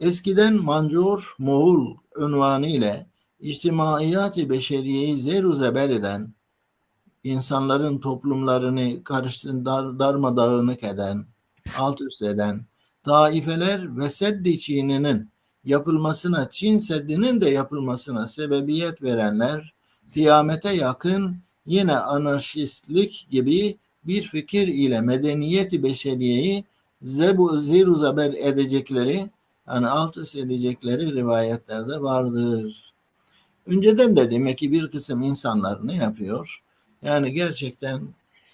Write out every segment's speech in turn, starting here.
eskiden Mancur Moğul unvanı ile içtimaiyat-ı beşeriyeyi zeru zeber eden, insanların toplumlarını karıştır, dar, darmadağınık eden, alt üst eden, taifeler ve seddi çiğninin yapılmasına, Çin Seddi'nin de yapılmasına sebebiyet verenler, kıyamete yakın yine anarşistlik gibi bir fikir ile medeniyeti beşeriyeyi zebu, ziru zeber edecekleri, yani alt üst edecekleri rivayetlerde vardır. Önceden de demek ki bir kısım insanlar ne yapıyor? Yani gerçekten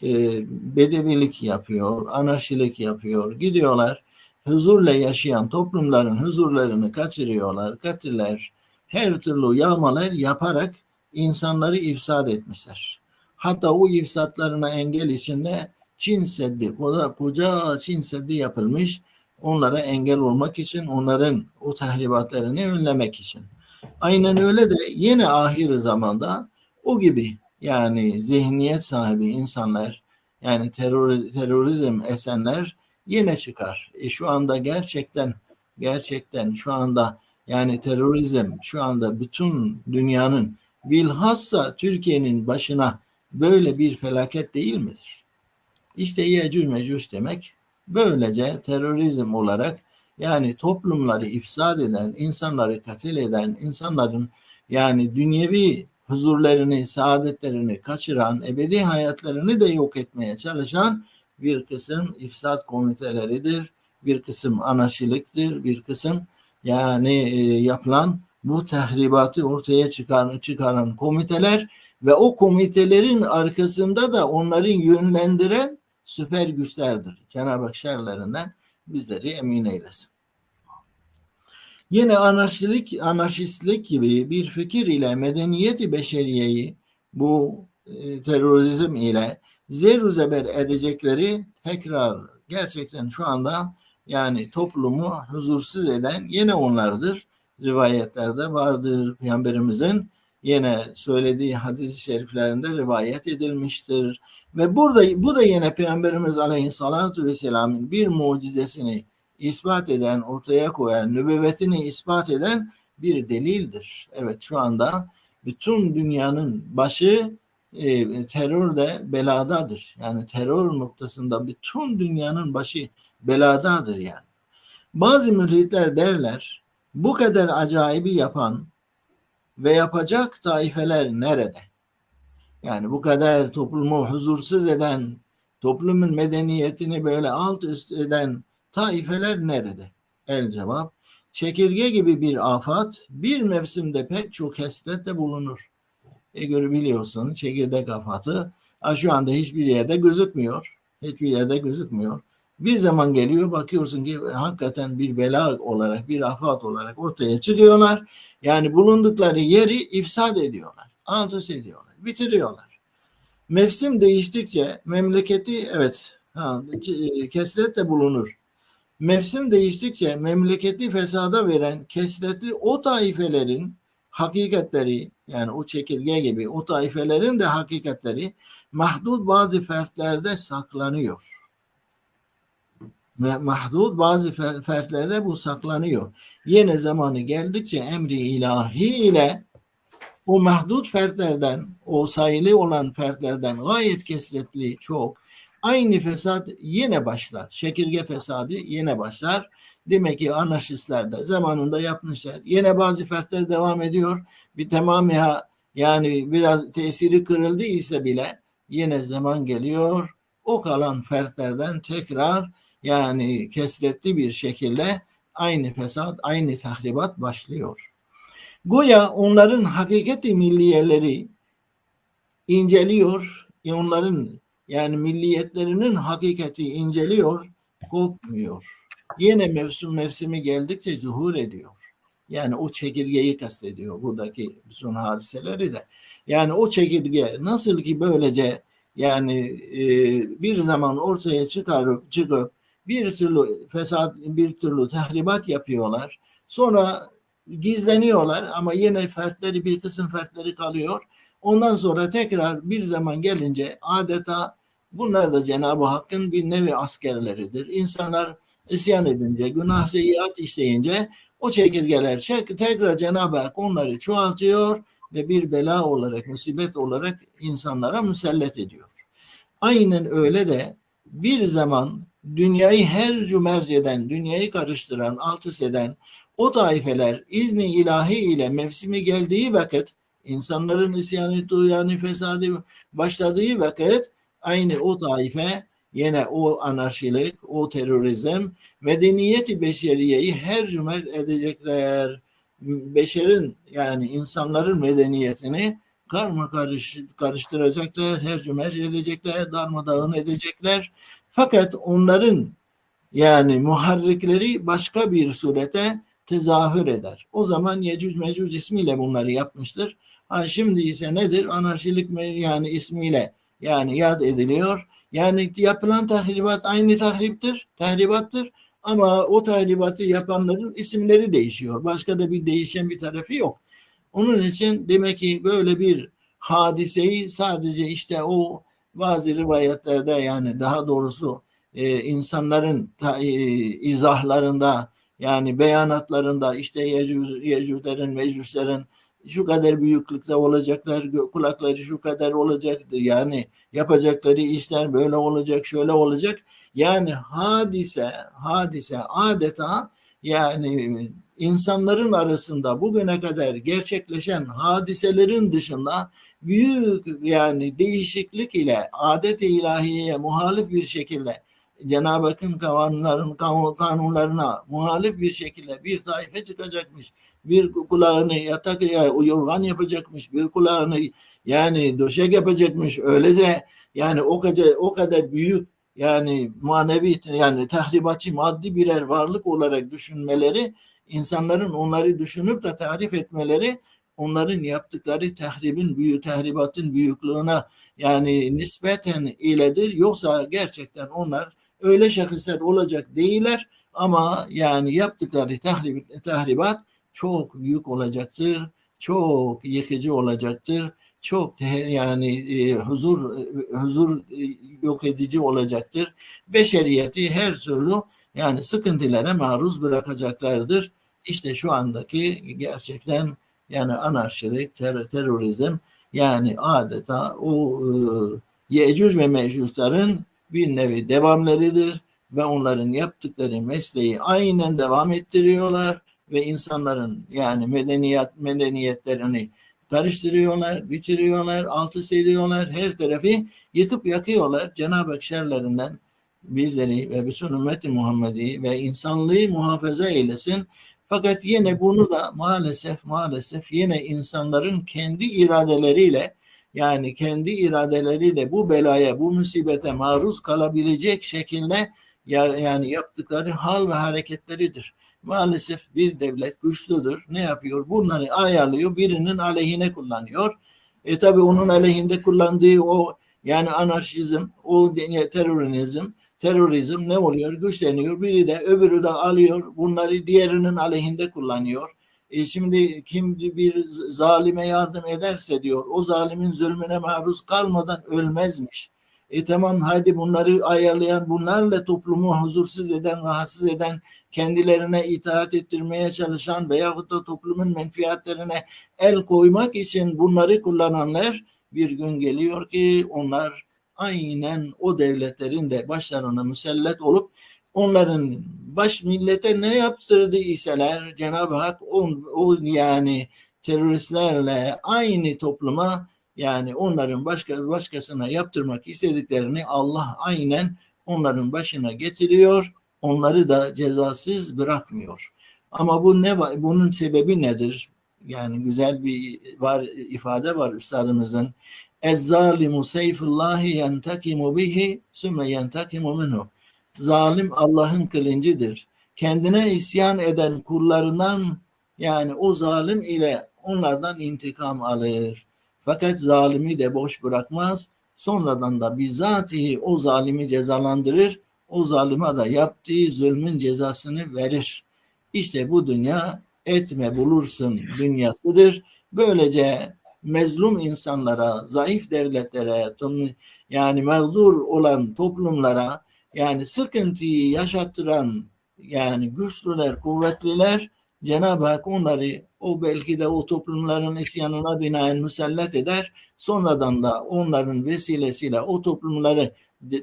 e, bedevilik yapıyor, anarşilik yapıyor. Gidiyorlar huzurla yaşayan toplumların huzurlarını kaçırıyorlar, katiller, her türlü yağmalar yaparak insanları ifsad etmişler. Hatta o ifsatlarına engel içinde Çin Seddi, koca, koca Çin Seddi yapılmış onlara engel olmak için, onların o tahribatlarını önlemek için. Aynen öyle de yine ahir zamanda o gibi yani zihniyet sahibi insanlar yani terör, terörizm esenler yine çıkar. E şu anda gerçekten gerçekten şu anda yani terörizm şu anda bütün dünyanın bilhassa Türkiye'nin başına böyle bir felaket değil midir? İşte Yecüc Mecüc demek böylece terörizm olarak yani toplumları ifsad eden, insanları katil eden, insanların yani dünyevi huzurlarını, saadetlerini kaçıran, ebedi hayatlarını da yok etmeye çalışan bir kısım ifsat komiteleridir, bir kısım anarşiliktir, bir kısım yani e, yapılan bu tahribatı ortaya çıkaran, çıkaran komiteler ve o komitelerin arkasında da onları yönlendiren süper güçlerdir. Cenab-ı Hak şerlerinden bizleri emin eylesin. Yine anarşilik, anarşistlik gibi bir fikir ile medeniyeti beşeriyeyi bu e, terörizm ile zeru zeber edecekleri tekrar gerçekten şu anda yani toplumu huzursuz eden yine onlardır. Rivayetlerde vardır. Peygamberimizin yine söylediği hadis-i şeriflerinde rivayet edilmiştir. Ve burada bu da yine Peygamberimiz Aleyhisselatü Vesselam'ın bir mucizesini ispat eden, ortaya koyan, nübüvvetini ispat eden bir delildir. Evet şu anda bütün dünyanın başı e, terör de beladadır. Yani terör noktasında bütün dünyanın başı beladadır yani. Bazı mülhitler derler bu kadar acayibi yapan ve yapacak taifeler nerede? Yani bu kadar toplumu huzursuz eden, toplumun medeniyetini böyle alt üst eden taifeler nerede? El cevap, çekirge gibi bir afat bir mevsimde pek çok hesrette bulunur. E görebiliyorsun çekirdek afatı şu anda hiçbir yerde gözükmüyor. Hiçbir yerde gözükmüyor. Bir zaman geliyor bakıyorsun ki hakikaten bir bela olarak bir afat olarak ortaya çıkıyorlar. Yani bulundukları yeri ifsad ediyorlar. Alt ediyorlar. Bitiriyorlar. Mevsim değiştikçe memleketi evet ha, kesret bulunur. Mevsim değiştikçe memleketi fesada veren kesretli o taifelerin hakikatleri yani o çekirge gibi o taifelerin de hakikatleri mahdut bazı fertlerde saklanıyor. Ve mahdut bazı fertlerde bu saklanıyor. Yine zamanı geldikçe emri ilahi ile o mahdut fertlerden, o sayılı olan fertlerden gayet kesretli çok aynı fesat yine başlar. Çekirge fesadı yine başlar. Demek ki anarşistler de zamanında yapmışlar. Yine bazı fertler devam ediyor. Bir tamamı yani biraz tesiri kırıldı ise bile yine zaman geliyor. O kalan fertlerden tekrar yani kesretli bir şekilde aynı fesat, aynı tahribat başlıyor. Goya onların hakikati milliyeleri inceliyor, onların yani milliyetlerinin hakikati inceliyor, kopmuyor yine mevsim mevsimi geldikçe zuhur ediyor. Yani o çekirgeyi kastediyor buradaki bütün hadiseleri de. Yani o çekirge nasıl ki böylece yani e, bir zaman ortaya çıkarıp çıkıp bir türlü fesat, bir türlü tahribat yapıyorlar. Sonra gizleniyorlar ama yine fertleri bir kısım fertleri kalıyor. Ondan sonra tekrar bir zaman gelince adeta bunlar da Cenab-ı Hakk'ın bir nevi askerleridir. İnsanlar isyan edince, günah seyyiat işleyince O çekirgeler çek- tekrar Cenab-ı Hak onları çoğaltıyor ve bir bela olarak, musibet olarak insanlara musallat ediyor. Aynen öyle de bir zaman dünyayı her cümerc eden, dünyayı karıştıran, alt üst eden o taifeler izni ilahi ile mevsimi geldiği vakit insanların isyanı, tuyanı, fesadı başladığı vakit aynı o taife yine o anarşilik, o terörizm medeniyeti beşeriyeyi her cümer edecekler. Beşerin yani insanların medeniyetini karma karış, karıştıracaklar, her cümer edecekler, darmadağın edecekler. Fakat onların yani muharrikleri başka bir surete tezahür eder. O zaman Yecüc Mecüc ismiyle bunları yapmıştır. Ha, şimdi ise nedir? Anarşilik yani ismiyle yani yad ediliyor. Yani yapılan tahribat aynı tahriptir, tahribattır. Ama o tahribatı yapanların isimleri değişiyor. Başka da bir değişen bir tarafı yok. Onun için demek ki böyle bir hadiseyi sadece işte o bazı rivayetlerde yani daha doğrusu e, insanların ta, e, izahlarında yani beyanatlarında işte Yecüc, Yecüclerin, Mecüslerin şu kadar büyüklükte olacaklar, kulakları şu kadar olacaktı. Yani yapacakları işler böyle olacak, şöyle olacak. Yani hadise, hadise adeta yani insanların arasında bugüne kadar gerçekleşen hadiselerin dışında büyük yani değişiklik ile adet-i ilahiyeye muhalif bir şekilde Cenab-ı Hakk'ın kanunların, kanun- kanunlarına muhalif bir şekilde bir taife çıkacakmış. Bir kulağını yatak ya yorgan yapacakmış. Bir kulağını yani döşek yapacakmış. Öylece yani o kadar o kadar büyük yani manevi yani tahribatçı maddi birer varlık olarak düşünmeleri insanların onları düşünüp de tarif etmeleri onların yaptıkları tahribin büyük tahribatın büyüklüğüne yani nispeten iledir. Yoksa gerçekten onlar öyle şahıslar olacak değiller ama yani yaptıkları tahrib, tahribat çok büyük olacaktır. Çok yıkıcı olacaktır. Çok yani e, huzur e, huzur e, yok edici olacaktır. Beşeriyeti her türlü yani sıkıntılara maruz bırakacaklardır. İşte şu andaki gerçekten yani anarşilik, ter- terörizm yani adeta o e, Yecüc ve Mecüclerin bir nevi devamlarıdır ve onların yaptıkları mesleği aynen devam ettiriyorlar ve insanların yani medeniyet medeniyetlerini karıştırıyorlar, bitiriyorlar, alt üst ediyorlar, her tarafı yıkıp yakıyorlar. Cenab-ı Hak şerlerinden bizleri ve bütün ümmeti Muhammed'i ve insanlığı muhafaza eylesin. Fakat yine bunu da maalesef maalesef yine insanların kendi iradeleriyle yani kendi iradeleriyle bu belaya, bu musibete maruz kalabilecek şekilde ya, yani yaptıkları hal ve hareketleridir. Maalesef bir devlet güçlüdür. Ne yapıyor? Bunları ayarlıyor, birinin aleyhine kullanıyor. E tabi onun aleyhinde kullandığı o yani anarşizm, o terörizm, terörizm ne oluyor? Güçleniyor. Biri de öbürü de alıyor. Bunları diğerinin aleyhinde kullanıyor. E şimdi kim bir zalime yardım ederse diyor o zalimin zulmüne maruz kalmadan ölmezmiş. E tamam hadi bunları ayarlayan bunlarla toplumu huzursuz eden, rahatsız eden, kendilerine itaat ettirmeye çalışan veyahut da toplumun menfiatlerine el koymak için bunları kullananlar bir gün geliyor ki onlar aynen o devletlerin de başlarına müsellet olup onların baş millete ne yaptırdı iseler Cenab-ı Hak o, o yani teröristlerle aynı topluma yani onların başka başkasına yaptırmak istediklerini Allah aynen onların başına getiriyor. Onları da cezasız bırakmıyor. Ama bu ne? Bunun sebebi nedir? Yani güzel bir var ifade var üstadımızın. Ez-zalimu seyfullahi yentakimu bihi sümme yentakimu minhu. Zalim Allah'ın kılıncıdır. Kendine isyan eden kullarından yani o zalim ile onlardan intikam alır. Fakat zalimi de boş bırakmaz. Sonradan da bizzatihi o zalimi cezalandırır. O zalime de yaptığı zulmün cezasını verir. İşte bu dünya etme bulursun dünyasıdır. Böylece mezlum insanlara, zayıf devletlere, yani mağdur olan toplumlara yani sıkıntıyı yaşattıran yani güçlüler, kuvvetliler Cenab-ı Hak onları o belki de o toplumların isyanına binaen müsellet eder. Sonradan da onların vesilesiyle o toplumları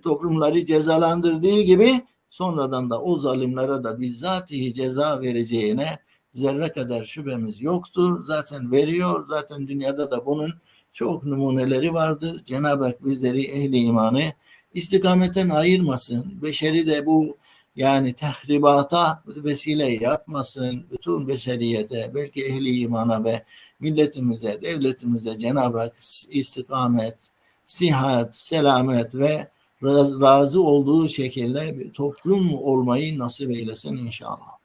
toplumları cezalandırdığı gibi sonradan da o zalimlere de bizzatihi ceza vereceğine zerre kadar şüphemiz yoktur. Zaten veriyor. Zaten dünyada da bunun çok numuneleri vardır. Cenab-ı Hak bizleri ehli imanı istikametten ayırmasın. Beşeri de bu yani tahribata vesile yapmasın. Bütün beşeriyete, belki ehli imana ve milletimize, devletimize Cenab-ı Hak istikamet, sihat, selamet ve razı olduğu şekilde bir toplum olmayı nasip eylesin inşallah.